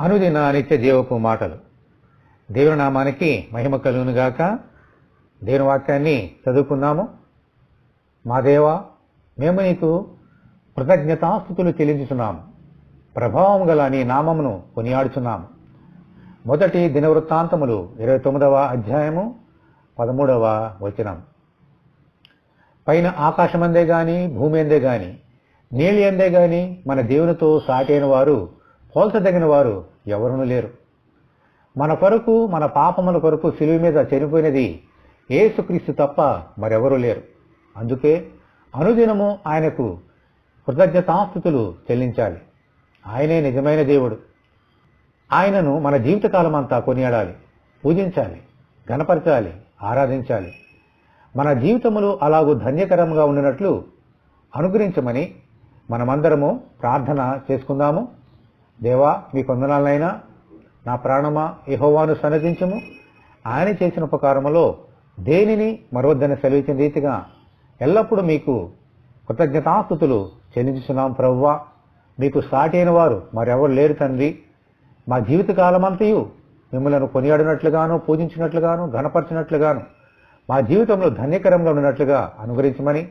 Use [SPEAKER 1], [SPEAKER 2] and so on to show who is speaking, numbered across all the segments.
[SPEAKER 1] అనుదిన నిత్య జీవపు మాటలు. దేవుని నామానికి మహిమ కలుగునుగాక దేవుని వాక్యాన్ని చదువుకుందాము. మా దేవ మేము నీకు కృతజ్ఞతాస్థుతులు చెల్లించుతున్నాము ప్రభావం గల నీ నామమును కొనియాడుచున్నాము మొదటి దినవృత్తాంతములు ఇరవై తొమ్మిదవ అధ్యాయము పదమూడవ వచనం. పైన ఆకాశమందే గాని భూమి అందే గాని నీళ్ళు అందే గాని మన దేవునితో సాటైన వారు పోల్చదగిన వారు ఎవరునూ లేరు. మన కొరకు మన పాపముల కొరకు సిలువ మీద చనిపోయినది ఏసుక్రీస్తు తప్ప మరెవరూ లేరు. అందుకే అనుదినము ఆయనకు కృతజ్ఞతాస్థుతులు చెల్లించాలి. ఆయనే నిజమైన దేవుడు. ఆయనను మన జీవితకాలం అంతా కొనియాడాలి పూజించాలి గణపరచాలి ఆరాధించాలి. మన జీవితములు అలాగూ ధన్యకరంగా ఉండినట్లు అనుగ్రహించమని మనమందరము ప్రార్థన చేసుకుందాము. దేవా మీ కొందనాలనైనా నా ప్రాణమా యెహోవాను సన్నదించము ఆయన చేసిన ఉపకారములో దేనిని మరొద్దని సెలవించిన రీతిగా ఎల్లప్పుడూ మీకు కృతజ్ఞతాస్థుతులు చెల్లించున్నాం ప్రవ్వా. మీకు సాటి అయిన వారు మరెవరు లేరు తండ్రి. మా జీవితకాలమంతయు మిమ్మల్ని కొనియాడినట్లుగాను పూజించినట్లుగాను ఘనపరిచినట్లుగాను మా జీవితంలో ధన్యకరంగా ఉన్నట్లుగా అనుగ్రహించమని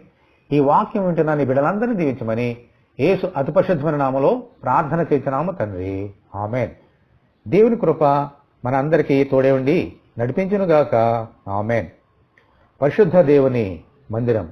[SPEAKER 1] ఈ వాక్యం వింటున్న బిడ్డలందరినీ దీవించమని యేసు అతిపరిశుద్ధమైన నామలో ప్రార్థన చేసినాము తండ్రి. ఆమెన్. దేవుని కృప మన అందరికీ తోడే ఉండి నడిపించునుగాక. ఆమెన్. పరిశుద్ధ దేవుని మందిరం.